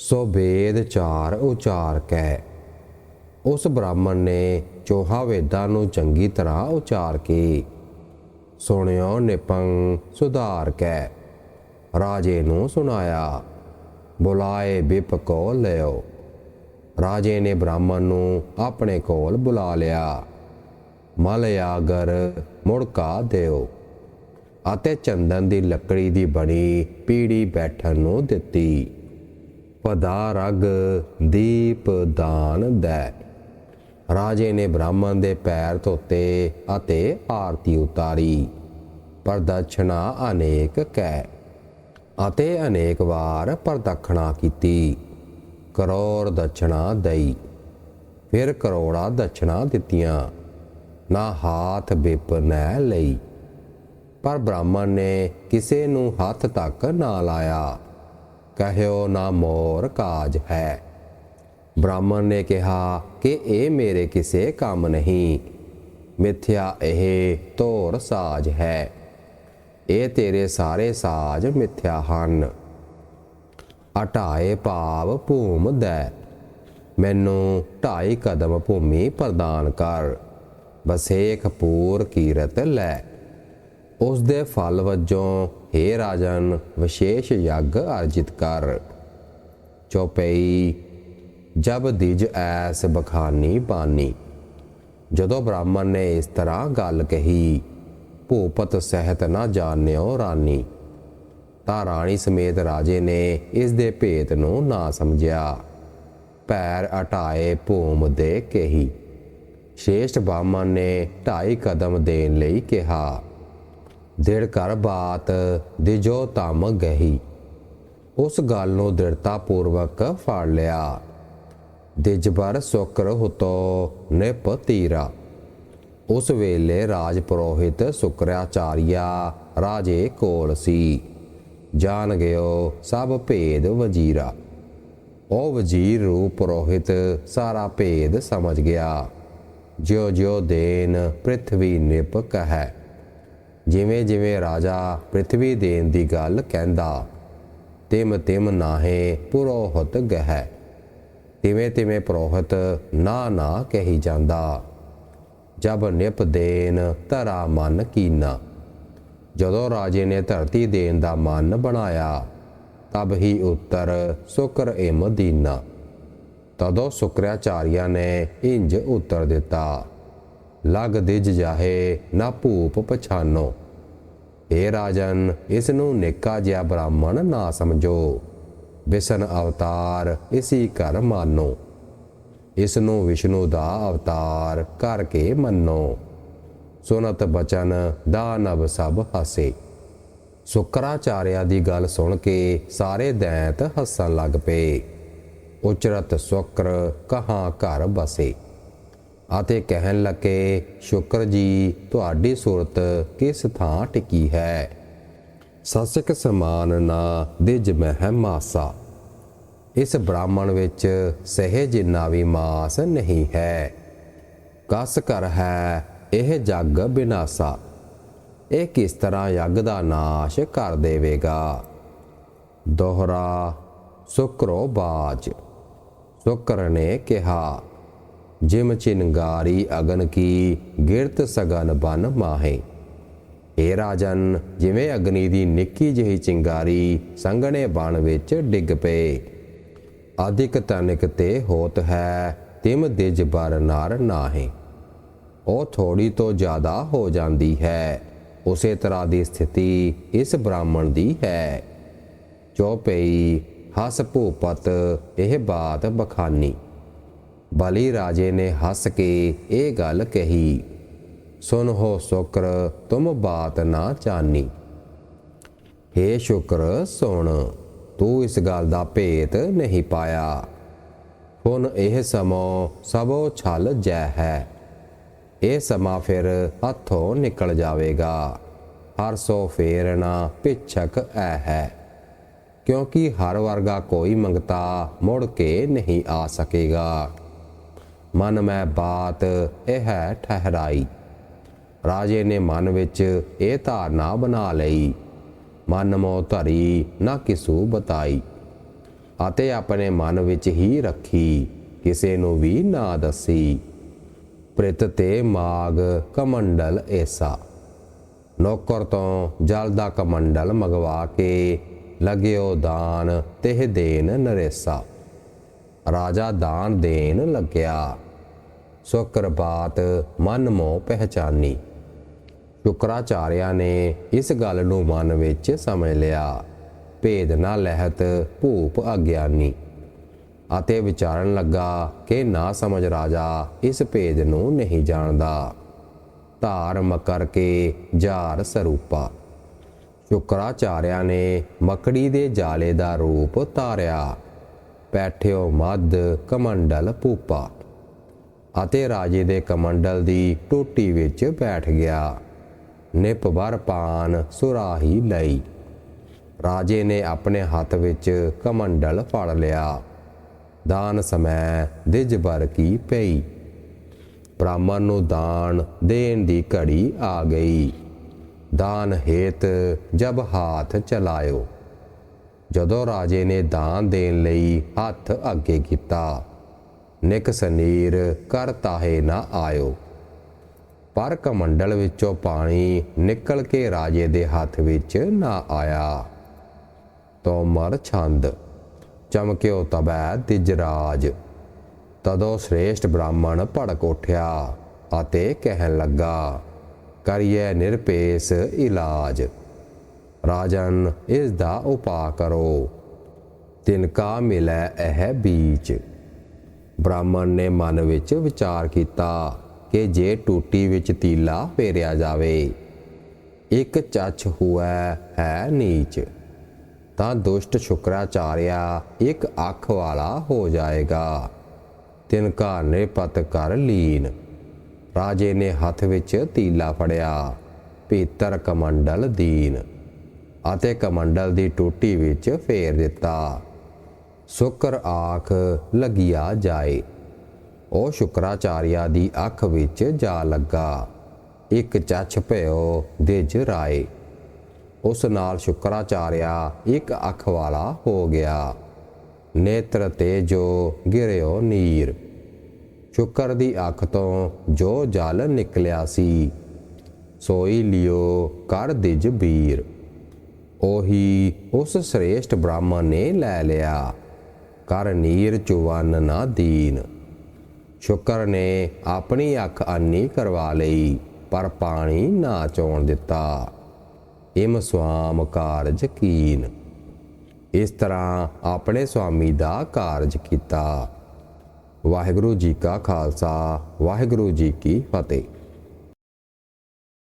ਸੋ ਵੇਦ ਚਾਰ ਉਚਾਰ ਕੈ। ਉਸ ਬ੍ਰਾਹਮਣ ਨੇ ਚੋਹਾ ਵੇਦਾਂ ਨੂੰ ਚੰਗੀ ਤਰ੍ਹਾਂ ਉਚਾਰ ਕੇ ਸੁਣਿਓ ਨਿਪੰ ਸੁਧਾਰ ਕੈ। ਰਾਜੇ ਨੂੰ ਸੁਣਾਇਆ, ਬੁਲਾਏ ਬਿਪ ਕੋ ਲਿਓ। ਰਾਜੇ ਨੇ ਬ੍ਰਾਹਮਣ ਨੂੰ ਆਪਣੇ ਕੋਲ ਬੁਲਾ ਲਿਆ। ਮਲ ਆਗਰ ਮੁੜਕਾ ਦਿਓ ਅਤੇ ਚੰਦਨ ਦੀ ਲੱਕੜੀ ਦੀ ਬਣੀ ਪੀੜੀ ਬੈਠਣ ਨੂੰ ਦਿੱਤੀ। ਪਦਾ ਰਗ ਦੀਪ ਦਾਨ ਦੈ। ਰਾਜੇ ਨੇ ਬ੍ਰਾਹਮਣ ਦੇ ਪੈਰ ਧੋਤੇ ਅਤੇ ਆਰਤੀ ਉਤਾਰੀ। ਪ੍ਰਦక్షਣਾ ਅਨੇਕ ਕੈ ਅਤੇ ਅਨੇਕ ਵਾਰ ਪ੍ਰਦਖਣਾ ਕੀਤੀ। ਕਰੋੜ ਦਛਣਾ ਦਈ। ਫਿਰ ਕਰੋੜਾ ਦਛਣਾ ਦਿੱਤੀਆਂ। ਨਾ ਹਾਥ ਬਿਪ ਨੈ ਲਈ। ਪਰ ਬ੍ਰਾਹਮਣ ਨੇ ਕਿਸੇ ਨੂੰ ਹੱਥ ਤੱਕ ਨਾ ਲਾਇਆ। ਕਹਿਓ ਨਾ ਮੋਰ ਕਾਜ ਹੈ। ਬ੍ਰਾਹਮਣ ਨੇ ਕਿਹਾ ਕਿ ਇਹ ਮੇਰੇ ਕਿਸੇ ਕੰਮ ਨਹੀਂ। ਮਿੱਥਿਆ ਇਹ ਤੋਰ ਸਾਜ ਹੈ। ਇਹ ਤੇਰੇ ਸਾਰੇ ਸਾਜ ਮਿੱਥਿਆ ਹਨ। ਅਟਾਏ ਭਾਵ ਭੂਮ ਦੈ। ਮੈਨੂੰ ਢਾਈ ਕਦਮ ਭੂਮੀ ਪ੍ਰਦਾਨ ਕਰ। ਬਸੇਖ ਪੂਰ ਕੀਰਤ ਲੈ। ਉਸ ਦੇ ਫਲ ਵਜੋਂ हे ਰਾਜਨ, ਵਿਸ਼ੇਸ਼ ਯੱਗ ਅਰਜਿਤ ਕਰ। ਚੌਪਈ, ਜਬ ਦਿਜ ਐਸ ਬਖਾਨੀ ਬਾਨੀ। ਜਦੋਂ ਬ੍ਰਾਹਮਣ ਨੇ ਇਸ ਤਰ੍ਹਾਂ ਗੱਲ ਕਹੀ, ਭੂਪਤ ਸਹਿਤ ਨਾ ਜਾਣਿਓ ਰਾਨੀ। ਤਾਂ ਰਾਣੀ ਸਮੇਤ ਰਾਜੇ ਨੇ ਇਸ ਦੇ ਭੇਤ ਨੂੰ ਨਾ ਸਮਝਿਆ। ਪੈਰ ਹਟਾਏ ਭੂਮ ਦੇ ਕਹੀ। ਸ਼ੇਸ਼ਟ ਬ੍ਰਾਹਮਣ ਨੇ ਢਾਈ ਕਦਮ ਦੇਣ ਲਈ ਕਿਹਾ। ਦਿੜ ਕਰ ਬਾਤ ਦਿਜੋ ਤਮ ਗਹੀ। ਉਸ ਗੱਲ ਨੂੰ ਦ੍ਰਿੜਤਾ ਪੂਰਵਕ ਫੜ ਲਿਆ। ਦਿਜਬਰ ਸੁਕਰ ਹੁਤੋ ਨਿਪ ਤੀਰਾ। ਉਸ ਵੇਲੇ ਰਾਜ ਪੁਰੋਹਿਤ ਸੁਕਰਾਚਾਰੀਆ ਰਾਜੇ ਕੋਲ ਸੀ। ਜਾਣ ਗਿਓ ਸਭ ਭੇਦ ਵਜ਼ੀਰਾ। ਉਹ ਵਜ਼ੀਰ ਰੂਪ ਪੁਰੋਹਿਤ ਸਾਰਾ ਭੇਦ ਸਮਝ ਗਿਆ। ਜਿਉ ਜਿਉ ਦੇਨ ਪ੍ਰithvi ਨਿਪ ਕਹੈ। ਜਿਵੇਂ ਜਿਵੇਂ ਰਾਜਾ ਪ੍ਰithvi ਦੇਣ ਦੀ ਗੱਲ ਕਹਿੰਦਾ, ਤਿਮ ਤਿਮ ਨਾਹੇ ਪੁਰੋਹਿਤ ਗਹਿ। ਤਿਵੇਂ ਤਿਵੇਂ ਪੁਰੋਹਿਤ ਨਾ ਨਾ ਕਹੀ ਜਾਂਦਾ, ਜਬ ਨਿਪ ਦੇਨ ਧਰਾ ਮਨ ਕੀਨਾ। ਜਦੋਂ ਰਾਜੇ ਨੇ ਧਰਤੀ ਦੇਣ ਦਾ ਮਨ ਬਣਾਇਆ, ਤਬ ਹੀ ਉੱਤਰ ਸੁਕਰ ਏ ਮਦੀਨਾ ਤਦੋਂ ਸੁਕਰਾਚਾਰੀਆ ਨੇ ਇੰਜ ਉੱਤਰ ਦਿੱਤਾ, ਲਗ ਦਿਜ ਜਾਹੇ ਨਾ ਭੂਪ ਪਛਾਨੋ। ਏ ਰਾਜਨ, ਇਸ ਨੂੰ ਨਿੱਕਾ ਜਿਹਾ ਬ੍ਰਾਹਮਣ ਨਾ ਸਮਝੋ। ਵਿਸ਼ਨ ਅਵਤਾਰ, ਇਸੀ ਕਰ ਮਾਨੋ। ਇਸ ਨੂੰ ਵਿਸ਼ਨੂੰ ਦਾ ਅਵਤਾਰ ਕਰਕੇ ਮੰਨੋ। ਸੁਨਤ ਬਚਨ, ਦਾਨਵ ਸਭ ਹਸੇ। ਸੁਕਰਾਚਾਰਿਆ ਦੀ ਗੱਲ ਸੁਣ ਕੇ ਸਾਰੇ ਦੈਂਤ ਹੱਸਣ ਲੱਗ ਪਏ। ਉਚਰਤ ਸੁਕਰ ਕਹਾਂ ਘਰ ਬਸੇ। ਅਤੇ ਕਹਿਣ ਲੱਗੇ, ਸ਼ੁਕਰ ਜੀ, ਤੁਹਾਡੀ ਸੂਰਤ ਕਿਸ ਥਾਂ ਟਿਕੀ ਹੈ? ਸਸਕ ਸਮਾਨ ਨਾ ਦਿਜ ਮਹਿ ਮਾਸਾ ਇਸ ਬ੍ਰਾਹਮਣ ਵਿੱਚ ਸਹਿ ਜਿੰਨਾ ਵੀ ਮਾਸ ਨਹੀਂ ਹੈ। ਕਸ ਕਰ ਹੈ ਇਹ ਜੱਗ ਬਿਨਾਸਾ। ਇਹ ਕਿਸ ਤਰ੍ਹਾਂ ਯੱਗ ਦਾ ਨਾਸ਼ ਕਰ ਦੇਵੇਗਾ? ਦੋਹਰਾ ਸੁਕਰੋ ਬਾਜ। ਸੁਕਰ ਨੇ ਕਿਹਾ ਜਿਮ ਚਿੰਗਾਰੀ ਅਗਨ ਕੀ ਗਿਰਤ ਸਗਨ ਬਨ ਮਾਹੇ। ਏ ਰਾਜਨ, ਜਿਵੇਂ ਅਗਨੀ ਦੀ ਨਿੱਕੀ ਜਿਹੀ ਚਿੰਗਾਰੀ ਸੰਘਣੇ ਬਣ ਵਿੱਚ ਡਿੱਗ ਪਏ। ਆਦਿਕ ਤਨਿਕ ਤੇ ਹੋਤ ਹੈ, ਤਿਮ ਦਿਜ ਬਰ ਨਾਰ ਨਾਹੇ। ਉਹ ਥੋੜੀ ਤੋਂ ਜ਼ਿਆਦਾ ਹੋ ਜਾਂਦੀ ਹੈ, ਉਸੇ ਤਰ੍ਹਾਂ ਦੀ ਸਥਿਤੀ ਇਸ ਬ੍ਰਾਹਮਣ ਦੀ ਹੈ। ਚੌਪਈ, ਹਸ ਭੂਪਤ, ਇਹ ਬਾਤ ਬਖਾਨੀ। ਬਲੀ ਰਾਜੇ ਨੇ ਹੱਸ ਕੇ ਇਹ ਗੱਲ ਕਹੀ ਸੁਨ ਹੋ ਸ਼ੁਕਰ, ਤੁਮ ਬਾਤ ਨਾ ਚਾਨੀ हे ਸ਼ੁਕਰ, ਸੁਣ, ਤੂੰ ਇਸ ਗੱਲ ਦਾ ਭੇਤ ਨਹੀਂ ਪਾਇਆ। ਹੁਣ ਇਹ ਸਮੋ ਸਭੋ ਛਲ ਜੈ ਹੈ। ਇਹ ਸਮਾਂ ਫਿਰ ਹੱਥੋਂ ਨਿਕਲ ਜਾਵੇਗਾ। ਹਰ ਸੋ ਫੇਰਨਾ ਪਿਛਕ ਐ ਹੈ। ਕਿਉਂਕਿ ਹਰ ਵਰਗਾ ਕੋਈ ਮੰਗਤਾ ਮੁੜ ਕੇ ਨਹੀਂ ਆ ਸਕੇਗਾ। ਮਨ ਮੈਂ ਬਾਤ, ਇਹ ਹੈ ਠਹਿਰਾਈ। ਰਾਜੇ ਨੇ ਮਨ ਵਿੱਚ ਇਹ ਧਾਰਨਾ ਬਣਾ ਲਈ। ਮਨ ਮੋ ਧਰੀ, ਨਾ ਕਿਸੂ ਬਤਾਈ। ਅਤੇ ਆਪਣੇ ਮਨ ਵਿੱਚ ਹੀ ਰੱਖੀ, ਕਿਸੇ ਨੂੰ ਵੀ ਨਾ ਦੱਸੀ। ਪ੍ਰਿਤ ਤੇ ਮਾਗ ਕਮੰਡਲ ਐਸਾ ਨੌਕਰ ਤੋਂ ਜਲ ਦਾ ਕਮੰਡਲ ਮਗਵਾ ਕੇ, ਲਗਿਓ ਦਾਨ, ਤਿਹ ਦੇਨ ਨਰੇਸਾ। ਰਾਜਾ ਦਾਨ ਦੇਣ ਲੱਗਿਆ। ਸੁਕਰ ਬਾਤ ਮਨ ਮੋ ਪਹਿਚਾਨੀ। ਸ਼ੁਕਰਾਚਾਰਿਆ ਨੇ ਇਸ ਗੱਲ ਨੂੰ ਮਨ ਵਿੱਚ ਸਮਝ ਲਿਆ। ਭੇਦ ਨਾ ਲਹਿਤ ਭੂਪ ਅਗਿਆਨੀ। ਅਤੇ ਵਿਚਾਰਨ ਲੱਗਾ ਕਿ ਨਾ ਸਮਝ ਰਾਜਾ ਇਸ ਭੇਦ ਨੂੰ ਨਹੀਂ ਜਾਣਦਾ। ਧਾਰ ਮਕਰ ਕੇ ਜਾਰ ਸਰੂਪਾ। ਸ਼ੁਕਰਾਚਾਰਿਆ ਨੇ ਮਕੜੀ ਦੇ ਜਾਲੇ ਦਾ ਰੂਪ ਧਾਰਿਆ। ਬੈਠਿਓ ਮੱਧ ਕਮੰਡਲ ਪੂਪਾ ਅਤੇ ਰਾਜੇ ਦੇ ਕਮੰਡਲ ਦੀ ਟੋਟੀ ਵਿੱਚ ਬੈਠ ਗਿਆ। ਨਿਪ ਵਰ ਪਾਨ ਸੁਰਾਹੀ ਲਈ। ਰਾਜੇ ਨੇ ਆਪਣੇ ਹੱਥ ਵਿੱਚ ਕਮੰਡਲ ਫੜ ਲਿਆ। ਦਾਨ ਸਮੈ ਦਿਜ ਬਰ ਕੀ ਪਈ। ਬ੍ਰਾਹਮਣ ਨੂੰ ਦਾਨ ਦੇਣ ਦੀ ਘੜੀ ਆ ਗਈ। ਦਾਨ ਹੇਤ ਜਬ ਹਾਥ ਚਲਾਇਓ। ਜਦੋਂ ਰਾਜੇ ਨੇ ਦਾਨ ਦੇਣ ਲਈ ਹੱਥ ਅੱਗੇ ਕੀਤਾ ਨਿਕ ਸਨੀਰ ਕਰ ਤਾਹੇ ਨਾ ਆਇਓ। ਪਰ ਕਮੰਡਲ ਵਿੱਚੋਂ ਪਾਣੀ ਨਿਕਲ ਕੇ ਰਾਜੇ ਦੇ ਹੱਥ ਵਿੱਚ ਨਾ ਆਇਆ। ਤੋਮਰ ਛੰਦ, ਚਮਕਿਓ ਤਬੈ ਦਿਜਰਾਜ ਤਦੋਂ ਸ੍ਰੇਸ਼ਟ ਬ੍ਰਾਹਮਣ ਭੜਕ ਉੱਠਿਆ ਅਤੇ ਕਹਿਣ ਲੱਗਾ, ਕਰੀਏ ਨਿਰਪੇਸ ਇਲਾਜ। ਰਾਜਨ, ਇਸ ਦਾ ਉਪਾ ਕਰੋ। ਤਿਨਕਾ ਮਿਲੈ ਇਹ ਬੀਚ। ਬ੍ਰਾਹਮਣ ਨੇ ਮਨ ਵਿੱਚ ਵਿਚਾਰ ਕੀਤਾ ਕਿ ਜੇ ਟੂਟੀ ਵਿੱਚ ਤੀਲਾ ਫੇਰਿਆ ਜਾਵੇ, ਇੱਕ ਚੱਛ ਹੋਇਆ ਹੈ ਨੀਚ। ਤਾਂ ਦੁਸ਼ਟ ਸ਼ੁਕਰਾਚਾਰਿਆ ਇੱਕ ਅੱਖ ਵਾਲਾ ਹੋ ਜਾਏਗਾ। ਤਿਨਕਾ ਨੇ ਪਤ ਕਰ ਲੀਨ। ਰਾਜੇ ਨੇ ਹੱਥ ਵਿੱਚ ਤੀਲਾ ਫੜਿਆ ਪੀਤਰ ਕਮੰਡਲ ਦੀਨ। ਅਤੇ ਕਮੰਡਲ ਦੀ ਟੂਟੀ ਵਿੱਚ ਫੇਰ ਦਿੱਤਾ। ਸ਼ੁਕਰ ਆਖ ਲਗਿਆ ਜਾਏ। ਉਹ ਸ਼ੁਕਰਾਚਾਰਿਆ ਦੀ ਅੱਖ ਵਿੱਚ ਜਾ ਲੱਗਾ। ਇੱਕ ਚੱਛ ਭਇਓ ਦਿਜ ਰਾਏ। ਉਸ ਨਾਲ ਸ਼ੁਕਰਾਚਾਰਿਆ ਇੱਕ ਅੱਖ ਵਾਲਾ ਹੋ ਗਿਆ। ਨੇਤਰ ਤੇ ਜੋ ਗਿਰਿਓ ਨੀਰ। ਸ਼ੁਕਰ ਦੀ ਅੱਖ ਤੋਂ ਜੋ ਜਲ ਨਿਕਲਿਆ ਸੀ, ਸੋਈ ਲਿਓ ਕਰ ਦਿਜ ਬੀਰ। ਉਹੀ ਉਸ ਸ੍ਰੇਸ਼ਟ ਬ੍ਰਾਹਮਣ ਨੇ ਲੈ ਲਿਆ। ਕਰ ਨੀਰ ਚੁਵਨ ਨਾ ਦੀਨ। ਸ਼ੁਕਰ ਨੇ ਆਪਣੀ ਅੱਖ ਅੰਨੀ ਕਰਵਾ ਲਈ, ਪਰ ਪਾਣੀ ਨਾ ਚੋਣ ਦਿੱਤਾ। ਇਮ ਸੁਆਮ ਕਾਰਜ ਕੀਨ। ਇਸ ਤਰ੍ਹਾਂ ਆਪਣੇ ਸੁਆਮੀ ਦਾ ਕਾਰਜ ਕੀਤਾ। ਵਾਹਿਗੁਰੂ ਜੀ ਕਾ ਖਾਲਸਾ, ਵਾਹਿਗੁਰੂ ਜੀ ਕੀ ਫਤਿਹ।